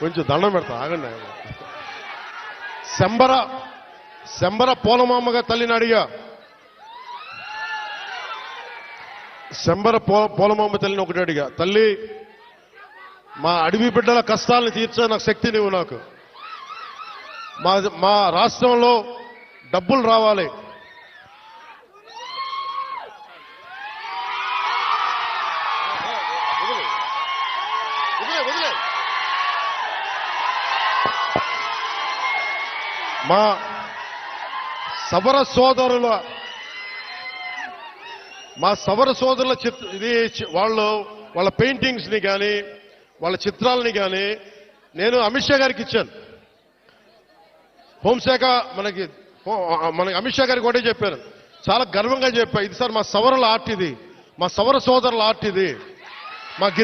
కొంచెం దండం పెడతా ఆగండి శంబర శంబర పూలమామగా తల్లిని అడిగా. శంబర పో తల్లిని ఒకటి అడిగా. తల్లి మా అడవి బిడ్డల కష్టాలను తీర్చే నాకు శక్తి నీవు నాకు. మా మా రాష్ట్రంలో డబ్బులు రావాలి. మా సబర సోదరుల మా సబర సోదరుల చిత్ర ఇది వాళ్ళు వాళ్ళ పెయింటింగ్స్ని కానీ వాళ్ళ చిత్రాలని కానీ నేను అమిత్ షా గారికి ఇచ్చాను. హోంశాఖ మనకి మనకి అమిత్ షా గారికి ఒకటే చెప్పాను. చాలా గర్వంగా చెప్పా. ఇది సార్ మా సవరల ఆర్ట్ ఇది. మా సవర సోదరుల ఆర్ట్ ఇది. మా గిరి